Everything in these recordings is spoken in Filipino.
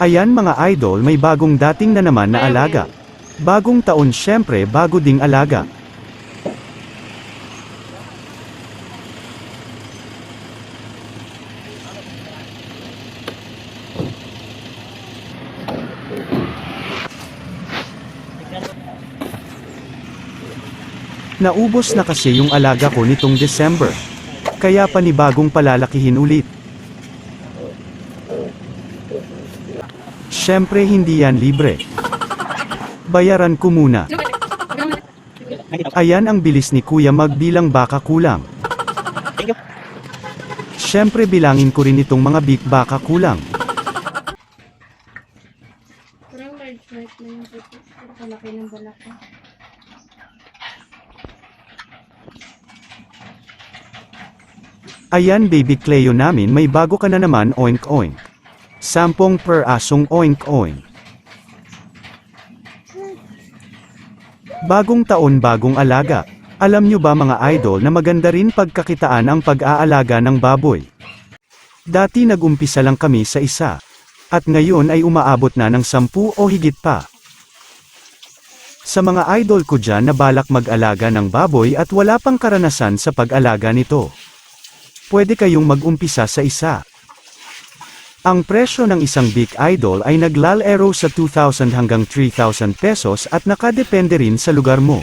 Ayan mga idol may bagong dating na naman na alaga. Bagong taon syempre bago ding alaga. Naubos na kasi yung alaga ko nitong December. Kaya panibagong palalakihin ulit. Siyempre hindi yan libre. Bayaran ko muna. Ayan ang bilis ni kuya magbilang baka kulang. Siyempre bilangin ko rin itong mga big baka kulang. Parang large light na yung puto. Pero palaki ng balak ko. Ayan baby Cleo namin may bago ka na naman oink oink. Sampung per asong oink oink. Bagong taon bagong alaga. Alam nyo ba mga idol na maganda rin pagkakitaan ang pag-aalaga ng baboy? Dati nagumpisa lang kami sa isa. At ngayon ay umaabot na ng sampu o higit pa. Sa mga idol ko dyan na balak mag-alaga ng baboy at wala pang karanasan sa pag-alaga nito. Pwede kayong mag-umpisa sa isa. Ang presyo ng isang big idol ay naglalero sa 2,000 hanggang 3,000 pesos at nakadepende rin sa lugar mo.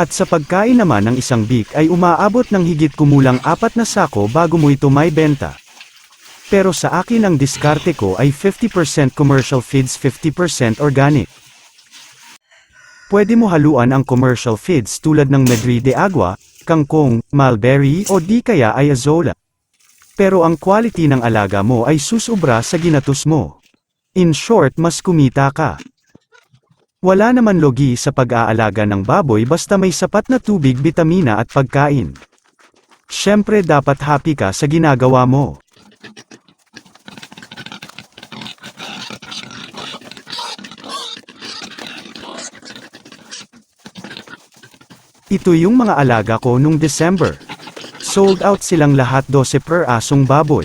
At sa pagkain naman ng isang big ay umaabot ng higit kumulang apat na sako bago mo ito may benta. Pero sa akin ang diskarte ko ay 50% commercial feeds 50% organic. Pwede mo haluan ang commercial feeds tulad ng Medri de Agua, kangkong, mulberry o di kaya ay azola. Pero ang quality ng alaga mo ay susubra sa ginatos mo. In short mas kumita ka. Wala naman logi sa pag-aalaga ng baboy basta may sapat na tubig, bitamina at pagkain. Siyempre dapat happy ka sa ginagawa mo. Ito yung mga alaga ko nung December. Sold out silang lahat 12 per asong baboy.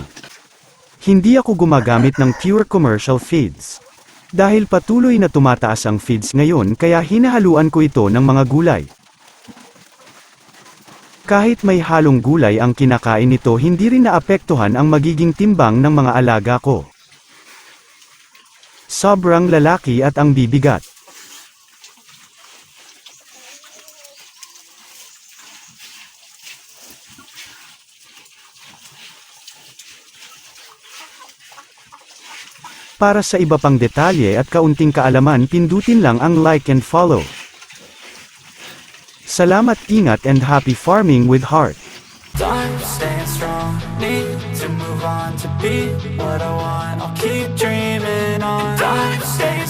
Hindi ako gumagamit ng pure commercial feeds. Dahil patuloy na tumataas ang feeds ngayon kaya hinahaluan ko ito ng mga gulay. Kahit may halong gulay ang kinakain nito hindi rin naapektuhan ang magiging timbang ng mga alaga ko. Sobrang lalaki at ang bibigat. Para sa iba pang detalye at kaunting kaalaman pindutin lang ang like and follow. Salamat ingat and happy farming with heart. Time staying strong, need to move on to be what I want. I'll keep dreaming on. Time staying